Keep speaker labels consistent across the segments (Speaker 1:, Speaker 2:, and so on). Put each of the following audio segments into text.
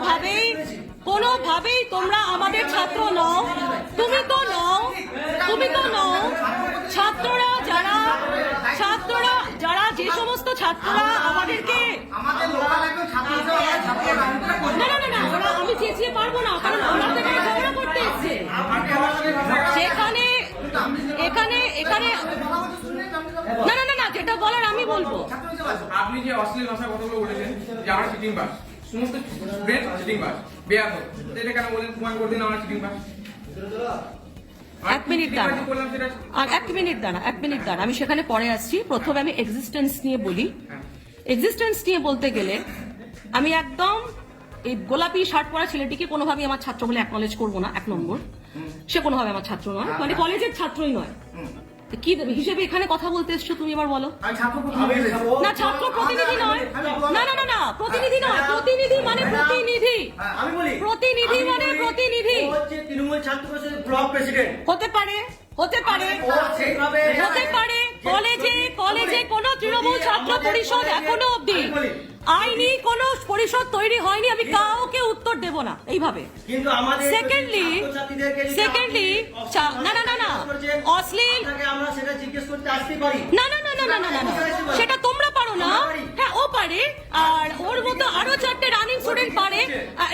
Speaker 1: কোনোভাবেই কোনোভাবেই তোমরা আমাদের ছাত্র নও তুমি তো নও, তুমি তো নও ছাত্ররা যারা ছাত্ররা যারা যে সমস্ত ছাত্ররা আমাদেরকে আমি চেঁচিয়ে পারব না, কারণ ওরা ঝগড়া করতে এসছে। সেখানে এখানে এখানে না না না না, যেটা বলার আমি বলব।
Speaker 2: আপনি যে অশ্লীল ভাষার কথাগুলো বলেছেন, যে আমরা চিটিং বাস সমস্ত স্টুডেন্ট চিটিং বাস বেয়াদ এটা কেন বলেন প্রমাণ করে দিন আমরা চিটিং বাস
Speaker 1: এক মিনিট দাঁড়া। আর এক মিনিট দাঁড়া এক মিনিট দাঁড়া আমি সেখানে পরে আসছি। প্রথমে আমি এক্সিস্টেন্স নিয়ে বলি। এক্সিস্টেন্স নিয়ে বলতে গেলে আমি একদম এই গোলাপি শার্ট পরা ছেলেটিকে কোনোভাবেই আমার ছাত্র বলে অ্যাকনলেজ করব না এক নম্বর। সে কোনোভাবে আমার ছাত্র নয় মানে কলেজের ছাত্রই নয়। কি হিসেবে এখানে কথা বলতে এসছো তুমি এবার বলো?
Speaker 3: আমি ছাত্র প্রতিনিধি। বলেছি।
Speaker 1: না ছাত্র প্রতিনিধি নয়। না না না না প্রতিনিধি নয়। প্রতিনিধি মানে প্রতিনিধি।
Speaker 3: হ্যাঁ, আমি বলি
Speaker 1: প্রতিনিধি মানে প্রতিনিধি।
Speaker 3: তৃণমূল ছাত্র ব্লক প্রেসিডেন্ট।
Speaker 1: হতে পারে হতে পারে। হতে পারে। কলেজে কলেজে কোনো তৃণমূল ছাত্র পরিষদ এখনও অবধি আইনি কোনো পরিষদ তৈরি হয়নি আমি কাউকে উত্তর দেব না এইভাবে
Speaker 3: সেকেন্ডলি
Speaker 1: সেকেন্ডলি না না না না অশ্লীল না না না না না না না সেটা তোমরা পারো না হ্যাঁ ও পারে আর ওর মতো আরও চারটে রানিং স্টুডেন্ট পারে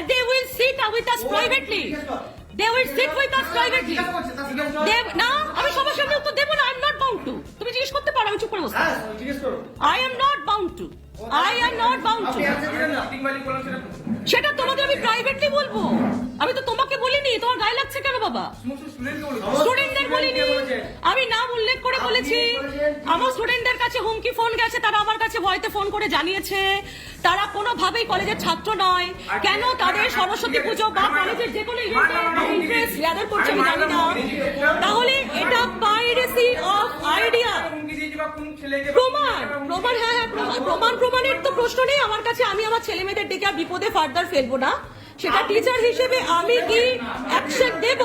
Speaker 1: they will sit with us privately they will sit with us privately না আমি সবার সামনে উত্তর দেবো না I am not bound to তুমি জিজ্ঞেস করতে পারো আমি চুপ করে বসে I am not bound to I am not bound to
Speaker 2: সেটা
Speaker 1: তোমাদের আমি প্রাইভেটলি বলব। আমি তো তোমাকে বলিনি তোমার গায়ে লাগছে কেন বাবা? স্টুডেন্টদের বলিনি। আমি নাম উল্লেখ করে বলেছি। আমার স্টুডেন্টদের কাছে হুমকি ফোন গেছে তারা আমার কাছে ভয়তে ফোন করে জানিয়েছে। তারা কোনোভাবেই কলেজের ছাত্র নয়। কেন তাদের সরস্বতী পুজো বা কলেজের যে কোনো ইন্টারেস্ট গ্যাদার করছে আমি জানি না। তাহলে এটা পাইরেসি অফ আইডিয়া
Speaker 2: কোন ছেলেকে
Speaker 1: প্রমাণ প্রমাণ হ্যাঁ হ্যাঁ প্রমাণ প্রমাণ প্রমাণের তো প্রশ্ন নেই। আমার কাছে আমি আমার ছেলে মেয়েদের ডেকে আর বিপদে ফার্দার ফেলব না। সেটা টিচার হিসেবে আমি কি অ্যাকশন দেব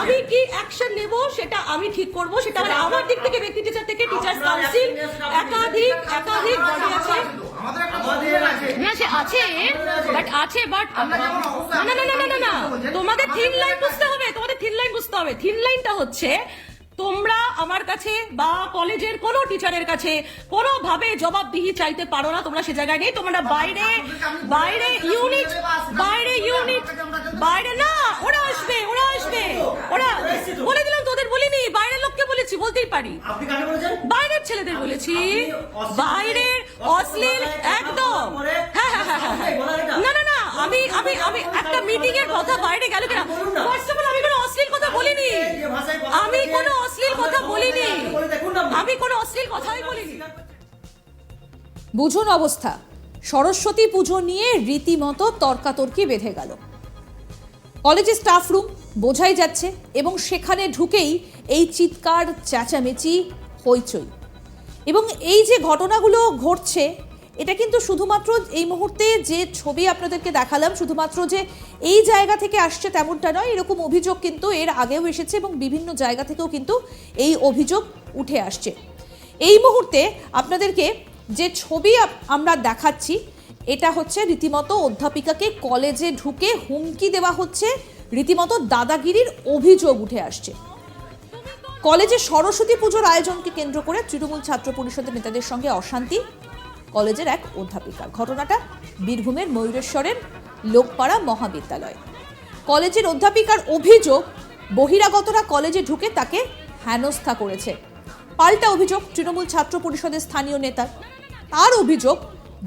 Speaker 1: আমি কি অ্যাকশন নেব? সেটা আমি ঠিক করব। সেটা মানে আমার দিক থেকে ব্যক্তি টিচার থেকে টিচার কাউন্সিল একাধিক একাধিক বডি আছে।
Speaker 3: আমাদের একটা আমাদের
Speaker 1: না সে আছে। বাট আছে। বাট না না না না না না। না তোমাদের থিন লাইন বুঝতে হবে তোমাদের থিন লাইন বুঝতে হবে। থিন লাইনটা হচ্ছে তোমরা আমার কাছে বা কলেজের কোনো টিচারের কাছে কোনোভাবে জবাবদিহি চাইতে পারো না, তোমরা সে জায়গায় নেই। তোমরা বাইরে বাইরে ইউনিট বাইরে ইউনিট বাইরে না, ওরা আসবে ওরা আসবে, ওরা বলে দিলাম তোদের বলিনি, বাইরের লোককে বলেছি বলতেই পারি। বাইরের ছেলেদের বলেছি। বাইরের অশ্লীল একদম। হ্যাঁ হ্যাঁ হ্যাঁ। না না না আমি আমি আমি একটা মিটিং এর কথা বাইরে গেল কিনা? ফার্স্ট অফ অল আমি কোনো অশ্লীল কথা বলিনি। আমি কোনো অশ্লীল কথা বলিনি। আমি কোনো অশ্লীল কথাই বলিনি।
Speaker 4: বুঝুন অবস্থা। সরস্বতী পুজো নিয়ে রীতিমতো তর্কাতর্কি বেঁধে গেল। কলেজের স্টাফ রুম বোঝাই যাচ্ছে এবং সেখানে ঢুকেই এই চিৎকার, চেঁচামেচি, হইচই। এবং এই যে ঘটনাগুলো ঘটছে, এটা কিন্তু শুধুমাত্র এই মুহূর্তে যে ছবি আপনাদেরকে দেখালাম, শুধুমাত্র যে এই জায়গা থেকে আসছে তেমনটা নয়, এরকম অভিযোগ কিন্তু এর আগেও এসেছে এবং বিভিন্ন জায়গা থেকেও কিন্তু এই অভিযোগ উঠে আসছে। এই মুহূর্তে আপনাদেরকে যে ছবি আমরা দেখাচ্ছি, এটা হচ্ছে রীতিমতো অধ্যাপিকাকে কলেজে ঢুকে হুমকি দেওয়া হচ্ছে রীতিমতো দাদাগিরির অভিযোগ উঠে আসছে। কলেজে সরস্বতী পুজোর আয়োজনকে কেন্দ্র করে তৃণমূল ছাত্র পরিষদের নেতাদের সঙ্গে অশান্তি। কলেজের এক অধ্যাপিকা। ঘটনাটা বীরভূমের ময়ূরেশ্বরের লোকপাড়া মহাবিদ্যালয়। কলেজের অধ্যাপিকার অভিযোগ, বহিরাগতরা কলেজে ঢুকে তাকে হেনস্থা করেছে। পাল্টা অভিযোগ তৃণমূল ছাত্র পরিষদের স্থানীয় নেতার। তার অভিযোগ,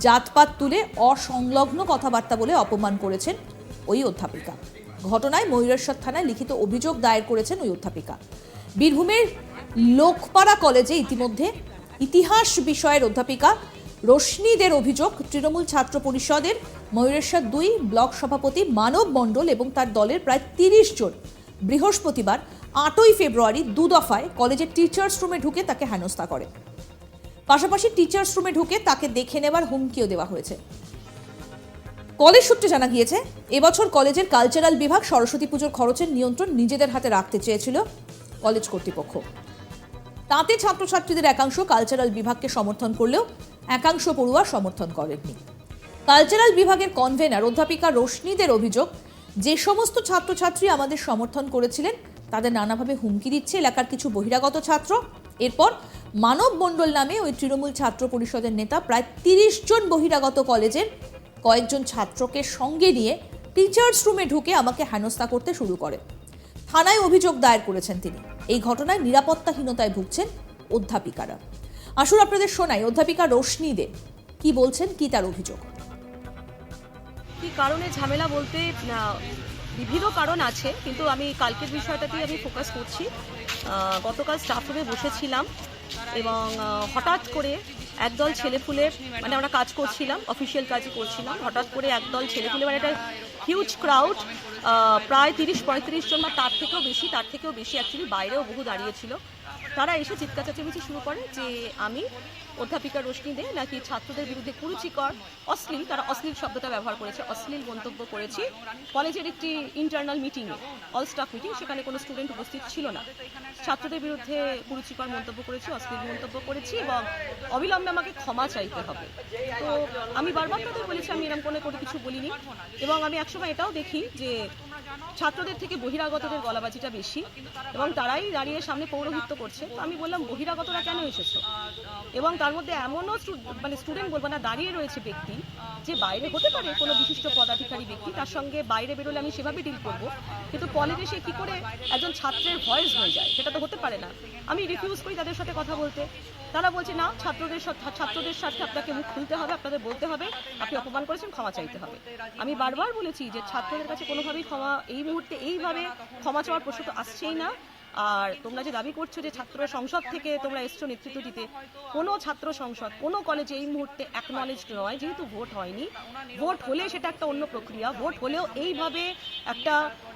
Speaker 4: জাতপাত তুলে অসংলগ্ন কথাবার্তা বলে অপমান করেছেন ওই অধ্যাপিকা। ঘটনায় ময়ূরেশ্বর থানায় লিখিত অভিযোগ দায়ের করেছেন ওই অধ্যাপিকা। বীরভূমের লোকপাড়া কলেজে ইতিমধ্যে ইতিহাস বিষয়ের অধ্যাপিকা রশ্মিদের অভিযোগ, তৃণমূল ছাত্র পরিষদের ময়ূরেশ্বর দুই ব্লক সভাপতি মানব মণ্ডল এবং তার দলের প্রায় তিরিশ জন বৃহস্পতিবার আটই ফেব্রুয়ারি দু দফায় কলেজের টিচার্স রুমে ঢুকে তাকে হেনস্থা করে। পাশাপাশি টিচার্স রুমে ঢুকে তাকে দেখে নেবার হুমকিও দেওয়া হয়েছে। কলেজ সূত্রে জানা গিয়েছে, এবছর কলেজের কালচারাল বিভাগ সরস্বতী পুজোর খরচের নিয়ন্ত্রণ নিজেদের হাতে রাখতে চেয়েছিল কলেজ কর্তৃপক্ষ। তাতে ছাত্রছাত্রীদের একাংশ কালচারাল বিভাগকে সমর্থন করলেও একাংশ পড়ুয়া সমর্থন করেননি। কালচারাল বিভাগের কনভেনার অধ্যাপিকা রোশনিদের অভিযোগ, যে সমস্ত ছাত্রছাত্রী আমাদের সমর্থন করেছিলেন, তাদের নানাভাবে হুমকি দিচ্ছে এলাকার কিছু বহিরাগত ছাত্র। এরপর মানব মণ্ডল নামে ওই তৃণমূল ছাত্র পরিষদের নেতা প্রায় তিরিশ জন বহিরাগত কলেজের কয়েকজন ছাত্রকে সঙ্গে নিয়ে টিচার্স রুমে ঢুকে আমাকে হেনস্থা করতে শুরু করে। থানায় অভিযোগ দায়ের করেছেন তিনি। এই ঘটনায় নিরাপত্তাহীনতায় ভুগছেন অধ্যাপিকারা। আসুন আপনাদের শোনাই অধ্যাপিকা রোশনি দে। কি বলছেন? কি তার অভিযোগ?
Speaker 1: কি কারণে ঝামেলা বলতে বিভিন্ন কারণ আছে, কিন্তু আমি কালকের বিষয়টাতেই আমি ফোকাস করছি। গতকাল স্টাফ রুমে বসেছিলাম এবং হঠাৎ করে একদল ছেলেপুলে মানে আমরা কাজ করছিলাম অফিসিয়াল কাজই করছিলাম। হঠাৎ করে একদল ছেলেপুলে মানে একটা হিউজ ক্রাউড প্রায় তিরিশ, পঁয়ত্রিশ জন বা তার থেকেও বেশি, তার থেকেও বেশি অ্যাকচুয়ালি বাইরেও বহু দাঁড়িয়েছিল। তারা এসে চিৎকার চেঁচামেচি শুরু করে যে আমি অধ্যাপিকা রোশনি দে নাকি ছাত্রদের বিরুদ্ধে কুরুচিকর, অশ্লীল, তারা অশ্লীল শব্দটা ব্যবহার করেছে, অশ্লীল মন্তব্য করেছি। কলেজের একটি ইন্টারনাল মিটিংয়ে অল স্টাফ মিটিং সেখানে কোনো স্টুডেন্ট উপস্থিত ছিল না। ছাত্রদের বিরুদ্ধে কুরুচিকর মন্তব্য করেছি, অশ্লীল মন্তব্য করেছি এবং অবিলম্বে আমাকে ক্ষমা চাইতে হবে। তো আমি বারবার তাদের বলেছি, আমি এরকম কোনো কোনো কিছু বলিনি এবং আমি একসময় এটাও দেখি যে ছাত্রদের থেকে বহিরাগতদের গলাবাজিটা বেশি এবং তারাই দাঁড়িয়ে সামনে পৌরোহিত্য করছে। তো আমি বললাম, বহিরাগতরা কেন এসেছ? এবং তার মধ্যে এমনও মানে স্টুডেন্ট বলব না, দাঁড়িয়ে রয়েছে ব্যক্তি যে বাইরে হতে পারে কোনো বিশিষ্ট পদাধিকারী ব্যক্তি, তার সঙ্গে বাইরে বেরোলে আমি সেভাবে ডিল করব। কিন্তু কলেজে সে কী করে একজন ছাত্রের ভয়েস হয়ে যায়? সেটা তো হতে পারে না। আমি রিফিউজ করি তাদের সাথে কথা বলতে। তারা বলছে, না, ছাত্রদের ছাত্রদের স্বার্থে আপনাকে মুখ খুলতে হবে, আপনাদের বলতে হবে, আপনি অপমান করেছেন, ক্ষমা চাইতে হবে। আমি বারবার বলেছি যে ছাত্রদের কাছে কোনোভাবেই ক্ষমা, এই মুহূর্তে এইভাবে ক্ষমা চাওয়ার প্রশ্ন তো আসছেই না। আর তোমরা যে দাবি করছ যে ছাত্র সংসদ থেকে তোমরা এসছো নেতৃত্ব দিতে কোনো ছাত্র সংসদ কোনো কলেজে এই মুহূর্তে অ্যাকনলেজ নয় যেহেতু ভোট হয়নি। ভোট হলে সেটা একটা অন্য প্রক্রিয়া। ভোট হলেও এইভাবে একটা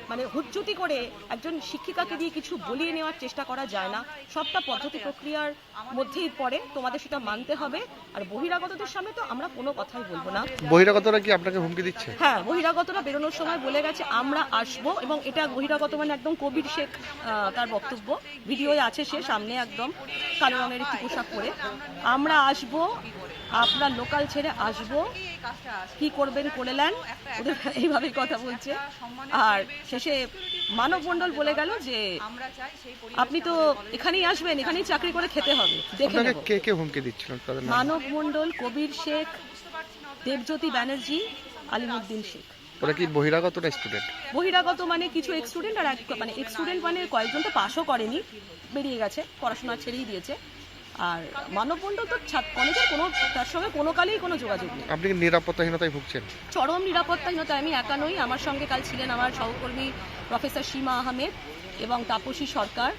Speaker 1: মানে হুজ্জুতি করে একজন শিক্ষিকাকে দিয়ে কিছু বলিয়ে নেওয়ার চেষ্টা করা যায় না। সবটা পদ্ধতি প্রক্রিয়ার মধ্যেই পড়ে। তোমাদের সেটা মানতে হবে। আর বহিরাগতদের সামনে তো আমরা কোনো কথাই বলব না।
Speaker 5: বহিরাগতরা কি আপনাকে হুমকি দিচ্ছে?
Speaker 1: হ্যাঁ বহিরাগতরা বেরোনোর সময় বলে গেছে আমরা আসব। এবং এটা বহিরাগত মানে একদম কবির শেখ তার বক্তব্য। ভিডিওয়ে আছে সে সামনে একদম কালো রঙের একটি পোশাক পরে। আমরা আসব আপনার লোকাল ছেড়ে আসব। কি করবেন করে নেন ওদের এইভাবেই কথা বলছে। আর শেষে মানব মণ্ডল বলে গেল যে আপনি তো এখানেই আসবেন এখানেই চাকরি করে খেতে হবে দেখে
Speaker 5: কে কে হুমকি দিচ্ছিল
Speaker 1: মানব মণ্ডল কবির শেখ দেবজ্যোতি ব্যানার্জি আলিমুদ্দিন শেখ।
Speaker 5: ওরা কি বহিরাগতরা স্টুডেন্ট
Speaker 1: বহিরাগত মানে কিছু এক্স স্টুডেন্ট আর এক মানে এক্স স্টুডেন্ট মানে কয়েকজন তো পাশও করেনি বেরিয়ে গেছে পড়াশোনা ছেড়েই দিয়েছে। আর মানবমণ্ডল তো কলেজের কোনো তার সঙ্গে কোনো কালেই কোনো যোগাযোগ নেই।
Speaker 5: আপনি নিরাপত্তাহীনতায় ভুগছেন?
Speaker 1: চরম নিরাপত্তাহীনতা আমি একা নই আমার সঙ্গে কাল ছিলেন আমার সহকর্মী প্রফেসর সীমা আহমেদ এবং তাপসী সরকার।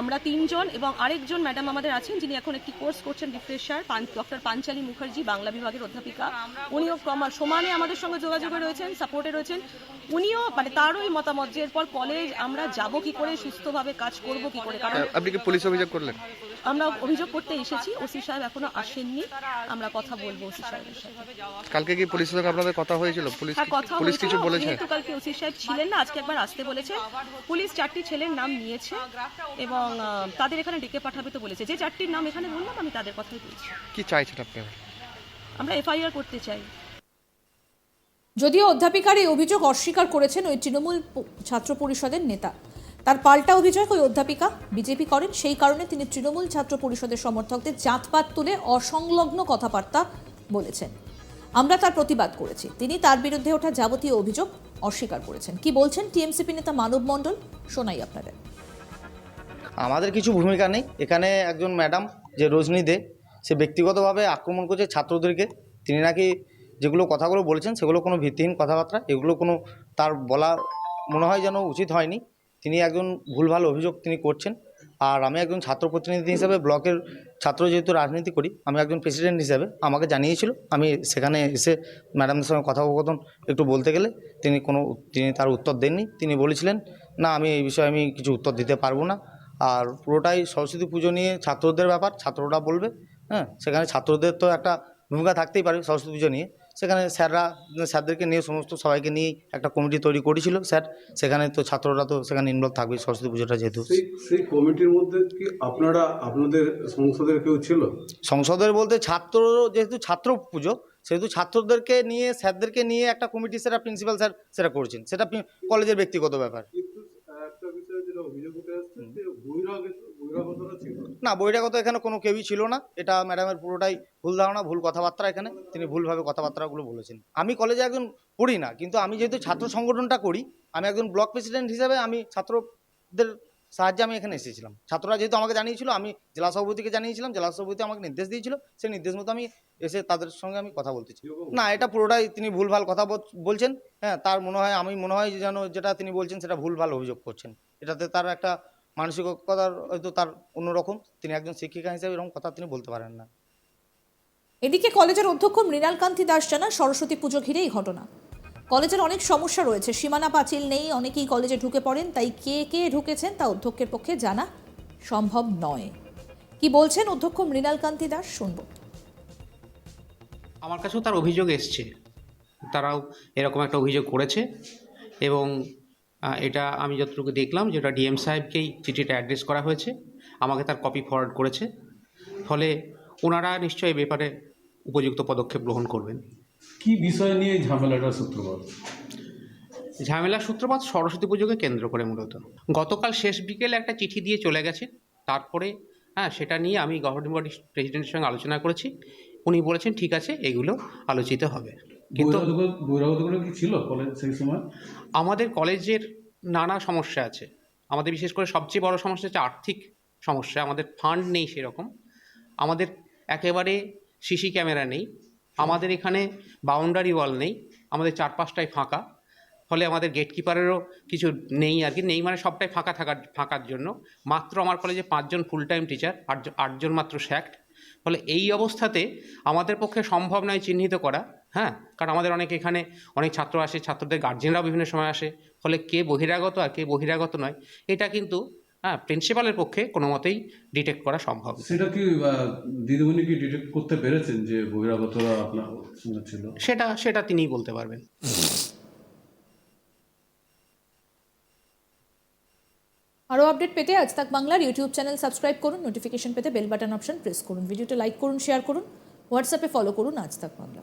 Speaker 1: আমরা তিনজন এবং আরেকজন ম্যাডাম আমাদের আছেন, যিনি এখন একটি কোর্স করছেন রিফ্রেশার ডক্টর পাঞ্চালী মুখার্জি, বাংলা বিভাগের অধ্যাপিকা। উনিও সমানে আমাদের সঙ্গে যোগাযোগে রয়েছেন সাপোর্টে রয়েছেন। উনিও মানে তারই মতামত যে এরপর কলেজ আমরা যাব কি করে, সুস্থভাবে কাজ করব কি করে, কারণ
Speaker 5: আপনি কি পুলিশ অভিযোগ করলেন?
Speaker 1: আমরা অভিযোগ করতে এসেছি ওসি সাহেব এখনও আসেননি আমরা কথা বলব ওসি সাহেবের সাথে।
Speaker 5: কালকে কি পুলিশের সঙ্গে আপনাদের কথা হয়েছিল? পুলিশ
Speaker 1: হ্যাঁ কথা
Speaker 5: পুলিশ কিছু বলেছে?
Speaker 1: যেহেতু কালকে ওসি সাহেব ছিলেন না আজকে একবার আসতে বলেছে। পুলিশ চারটি ছেলের নাম নিয়েছে এবং আহ, তাদের এখানে ডেকে পাঠাবে তো বলেছে। যে চারটির নাম এখানে বললাম আমি তাদের কথাই বলছি।
Speaker 5: কি চাইছেন আপনি?
Speaker 1: আমরা এফআইআর করতে চাই।
Speaker 4: যদিও অধ্যাপিকার এই অভিযোগ অস্বীকার করেছেন ওই তৃণমূল প- ছাত্র পরিষদের নেতা। তার পাল্টা অভিযোগ ওই অধ্যাপিকা বিজেপি করেন। সেই কারণে তিনি তৃণমূল ছাত্র পরিষদের সমর্থকদের জাতপাত তুলে অসংলগ্ন কথাবার্তা বলেছেন। আমরা তার প্রতিবাদ করেছি। তিনি তার বিরুদ্ধে ওঠা যাবতীয় অভিযোগ অস্বীকার করেছেন। কি বলছেন টিএমসিপি নেতা মানব মণ্ডল? শোনাই আপনাদের।
Speaker 6: আমাদের কিছু ভূমিকা নেই। এখানে একজন ম্যাডাম, যে রজনী দে, সে ব্যক্তিগতভাবে আক্রমণ করছে ছাত্রদেরকে। তিনি নাকি যেগুলো কথাগুলো বলেছেন, সেগুলো কোনো ভিত্তিহীন কথাবার্তা, এগুলো কোনো তার বলা মনে হয় যেন উচিত হয়নি। তিনি একজন ভুলভাল অভিযোগ তিনি করছেন। আর আমি একজন ছাত্র প্রতিনিধি হিসাবে ব্লকের ছাত্র যেহেতু রাজনীতি করি, আমি একজন প্রেসিডেন্ট হিসাবে আমাকে জানিয়েছিল, আমি সেখানে এসে ম্যাডামদের সঙ্গে কথোপকথন একটু বলতে গেলে তিনি কোনো, তিনি তার উত্তর দেননি। তিনি বলেছিলেন, না, আমি এই বিষয়ে আমি কিছু উত্তর দিতে পারব না। আর পুরোটাই সরস্বতী পুজো নিয়ে ছাত্রদের ব্যাপার, ছাত্ররা বলবে হ্যাঁ? সেখানে ছাত্রদের তো একটা ভূমিকা থাকতেই পারে সরস্বতী পুজো নিয়ে। সেখানে স্যাররা স্যারদেরকে নিয়ে সমস্ত সবাইকে নিয়ে একটা কমিটি তৈরি করেছিল স্যার। সেখানে তো ছাত্ররা তো সেখানে ইনভলভ থাকবে সরস্বতী পুজোটা যেহেতু।
Speaker 7: সেই কমিটির মধ্যে কি আপনারা আপনাদের সংসদের কেউ ছিল?
Speaker 6: সংসদের বলতে ছাত্র যেহেতু ছাত্র পুজো সেহেতু ছাত্রদেরকে নিয়ে স্যারদেরকে নিয়ে একটা কমিটি সেটা প্রিন্সিপাল স্যার সেটা করছেন। সেটা কলেজের ব্যক্তিগত ব্যাপার।
Speaker 7: কিন্তু একটা বিষয়ে যেটা অভিযোগ উঠে আসছে যে
Speaker 6: না বহিরাগত এখানে কোনো কেউই ছিল না। এটা ম্যাডামের পুরোটাই ভুল ধারণা ভুল কথাবার্তা এখানে। তিনি ভুলভাবে কথাবার্তাগুলো বলেছেন। আমি কলেজে একজন পড়ি না কিন্তু আমি যেহেতু ছাত্র সংগঠনটা করি আমি একজন ব্লক প্রেসিডেন্ট হিসাবে আমি ছাত্রদের সাহায্যে আমি এখানে এসেছিলাম। ছাত্ররা যেহেতু আমাকে জানিয়েছিল আমি জেলা সভাপতিকে জানিয়েছিলাম জেলা সভাপতি আমাকে নির্দেশ দিয়েছিল সেই নির্দেশ মতো আমি এসে তাদের সঙ্গে আমি কথা বলতেছি না এটা পুরোটাই তিনি ভুলভাল কথা বলছেন। হ্যাঁ তার মনে হয় আমি মনে হয় যেন যেটা তিনি বলছেন সেটা ভুলভাল অভিযোগ করছেন। এটাতে তার একটা মানসিকতার হয়তো তার অন্যরকম। তিনি একজন শিক্ষিকা হিসেবে এরকম কথা তিনি বলতে পারেন না।
Speaker 4: এদিকে কলেজের অধ্যক্ষ মৃণালকান্তি দাস জানান সরস্বতী পুজো ঘিরে এই ঘটনা। কলেজের অনেক সমস্যা রয়েছে সীমানা পাঁচিল নেই অনেকেই কলেজে ঢুকে পড়েন তাই কে কে ঢুকেছেন তা অধ্যক্ষের পক্ষে জানা সম্ভব নয়। কি বলছেন অধ্যক্ষ মৃণালকান্তি দাস শুনব।
Speaker 8: আমার কাছেও তার অভিযোগ এসছে। তারাও এরকম একটা অভিযোগ করেছে এবং এটা আমি যতটুকু দেখলাম যেটা ডিএম সাহেবকেই চিঠিটা অ্যাড্রেস করা হয়েছে আমাকে তার কপি ফরওয়ার্ড করেছে ফলে ওনারা নিশ্চয়ই ব্যাপারে উপযুক্ত পদক্ষেপ গ্রহণ করবেন।
Speaker 7: কি বিষয় নিয়ে এই ঝামেলাটার সূত্রপাত?
Speaker 8: ঝামেলার সূত্রপাত সরস্বতী পুজোকে কেন্দ্র করে মূলত। গতকাল শেষ বিকেলে একটা চিঠি দিয়ে চলে গেছে তারপরে হ্যাঁ সেটা নিয়ে আমি গভর্নিং বডি প্রেসিডেন্টের সঙ্গে আলোচনা করেছি উনি বলেছেন ঠিক আছে এগুলো আলোচিত হবে। কিন্তু
Speaker 7: বহিরাগতগুলো কি ছিল কলেজ সেই সময়?
Speaker 8: আমাদের কলেজের নানা সমস্যা আছে। আমাদের বিশেষ করে সবচেয়ে বড় সমস্যা হচ্ছে আর্থিক সমস্যা। আমাদের ফান্ড নেই সেরকম। আমাদের একেবারে সিসি ক্যামেরা নেই। আমাদের এখানে বাউন্ডারি ওয়াল নেই। আমাদের চারপাশটাই ফাঁকা। ফলে আমাদের গেটকিপারেরও কিছু নেই আর কি। নেই মানে সবটাই ফাঁকা থাকার ফাঁকার জন্য। মাত্র আমার কলেজে পাঁচজন ফুল টাইম টিচার আটজন আটজন মাত্র শ্যাক্ট ফলে এই অবস্থাতে আমাদের পক্ষে সম্ভব নয় চিহ্নিত করা। হ্যাঁ? কারণ আমাদের অনেক এখানে অনেক ছাত্র আসে ছাত্রদের গার্জেনরাও বিভিন্ন সময় আসে। ফলে কে বহিরাগত আর কে বহিরাগত নয় এটা কিন্তু হ্যাঁ প্রিন্সিপালের পক্ষে কোনো মতেই ডিটেক্ট করা সম্ভব
Speaker 7: সেটা কি দিদিমণি কি ডিটেক্ট করতে পেরেছেন যে বহিরাগতরা আপনার ছিল?
Speaker 8: সেটা সেটা তিনিই বলতে পারবেন।
Speaker 4: আরও আপডেট পেতে আজ তাক বাংলার ইউটিউব চ্যানেল সাবস্ক্রাইব করুন নোটিফিকেশন পেতে বেল বাটন অপশন প্রেস করুন। ভিডিওটা লাইক করুন শেয়ার করুন হোয়াটসঅ্যাপে ফলো করুন আজ তাক বাংলা।